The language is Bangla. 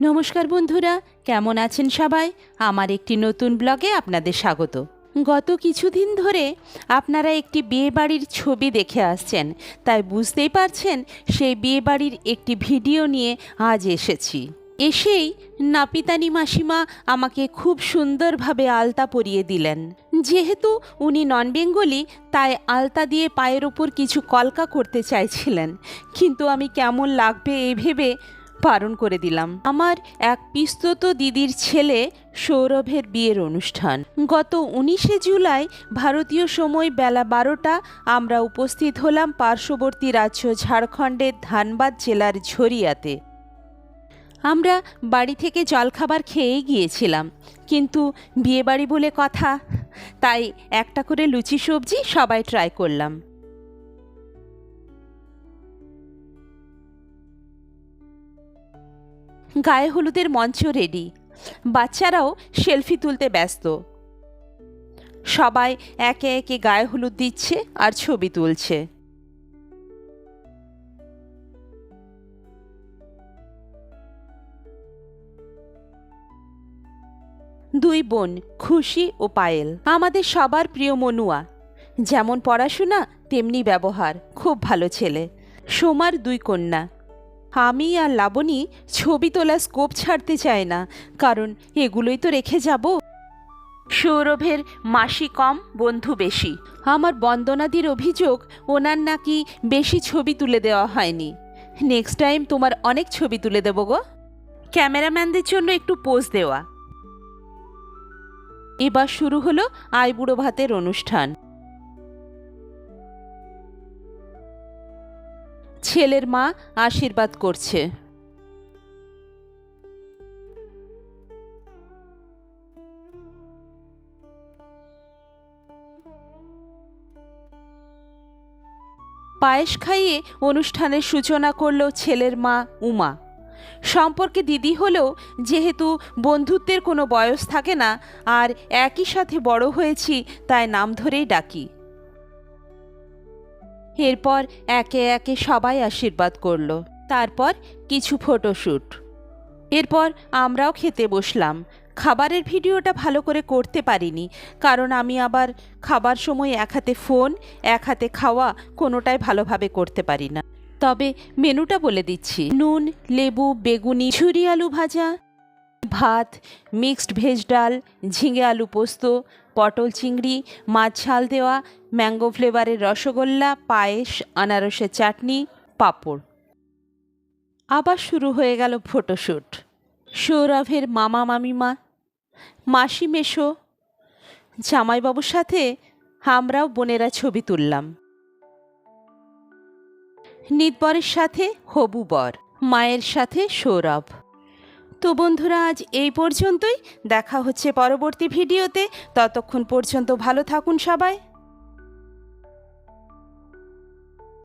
নমস্কার বন্ধুরা, কেমন আছেন সবাই? আমার একটি নতুন ব্লগে আপনাদের স্বাগত। গত কিছুদিন ধরে আপনারা একটি বিয়েবাড়ির ছবি দেখে আসছেন। তাই বুঝতেই পারছেন, সেই বিয়েবাড়ির একটি ভিডিও নিয়ে আজ এসেছি। এসেই নাপিতানি মাসিমা আমাকে খুব সুন্দরভাবে আলতা পরিয়ে দিলেন। যেহেতু উনি নন বেঙ্গলি তাই আলতা দিয়ে পায়ের ওপর কিছু কলকা করতে চাইছিলেন। কিন্তু আমি কেমন লাগবে এই ভেবে বারণ করে দিলাম। আমার এক পিস্তত দিদির ছেলে সৌরভের বিয়ের অনুষ্ঠান। গত উনিশে জুলাই ভারতীয় সময় বেলা বারোটা আমরা উপস্থিত হলাম পার্শ্ববর্তী রাজ্য ঝাড়খণ্ডের ধানবাদ জেলার ঝরিয়াতে। আমরা বাড়ি থেকে জলখাবার খেয়েই গিয়েছিলাম, কিন্তু বিয়েবাড়ি বলে কথা, তাই একটা করে লুচি সবজি সবাই ট্রাই করলাম। গায়ে হলুদের মঞ্চ রেডি বাচ্চারাও সেলফি তুলতে ব্যস্ত। সবাই একে একে গায়ে হলুদ দিচ্ছে আর ছবি তুলছে। দুই বোন, খুশি ও পায়েল। আমাদের সবার প্রিয় মনুয়া। যেমন পড়াশোনা, তেমনি ব্যবহার। খুব ভালো ছেলে। সোমার দুই কন্যা। আমি আর লাবণী ছবি তোলা স্কোপ ছাড়তে চায় না কারণ এগুলোই তো রেখে যাব। সৌরভের মাসি কম বন্ধু বেশি। আমার বন্দনাদির অভিযোগ ওনার নাকি বেশি ছবি তুলে দেওয়া হয়নি। নেক্সট টাইম তোমার অনেক ছবি তুলে দেবো গো। ক্যামেরাম্যানদের জন্য একটু পোজ দেওয়া। এবার শুরু হলো আইবুড়ো ভাতের অনুষ্ঠান। ছেলের মা আশীর্বাদ করছে। পায়েস খাইয়ে অনুষ্ঠানের সূচনা করল ছেলের মা উমা। সম্পর্কে দিদি হলেও যেহেতু বন্ধুত্বের কোনো বয়স থাকে না, আর একই সাথে বড় হয়েছি, তাই নাম ধরেই ডাকি। এরপর একে একে সবাই আশীর্বাদ করল। তারপর কিছু ফটোশ্যুট এরপর আমরাও খেতে বসলাম। খাবারের ভিডিওটা ভালো করে করতে পারিনি, কারণ আমি আবার খাবার সময় এক হাতে ফোন এক হাতে খাওয়া কোনোটাই ভালোভাবে করতে পারি না। তবে মেনুটা বলে দিচ্ছি। নুন, লেবু, বেগুনি, ঝুরি আলু ভাজা ভাত, মিক্সড ভেজ ডাল, ঝিঙে আলু পোস্ত, পটল চিংড়ি, মাছ ঝাল দেওয়া, ম্যাঙ্গো ফ্লেভারের রসগোল্লা, পায়েস, আনারসের চাটনি, পাঁপড়। আবার শুরু হয়ে গেল ফটোশ্যুট সৌরভের মামা মামিমা, মাসি মেশো জামাইবাবুর সাথে আমরাও বোনেরা ছবি তুললাম। নিতবরের সাথে হবু বর, মায়ের সাথে সৌরভ। তো বন্ধুরা আজ এই পর্যন্তই। দেখা হচ্ছে পরবর্তী ভিডিওতে। ততক্ষণ পর্যন্ত ভালো থাকুন সবাই।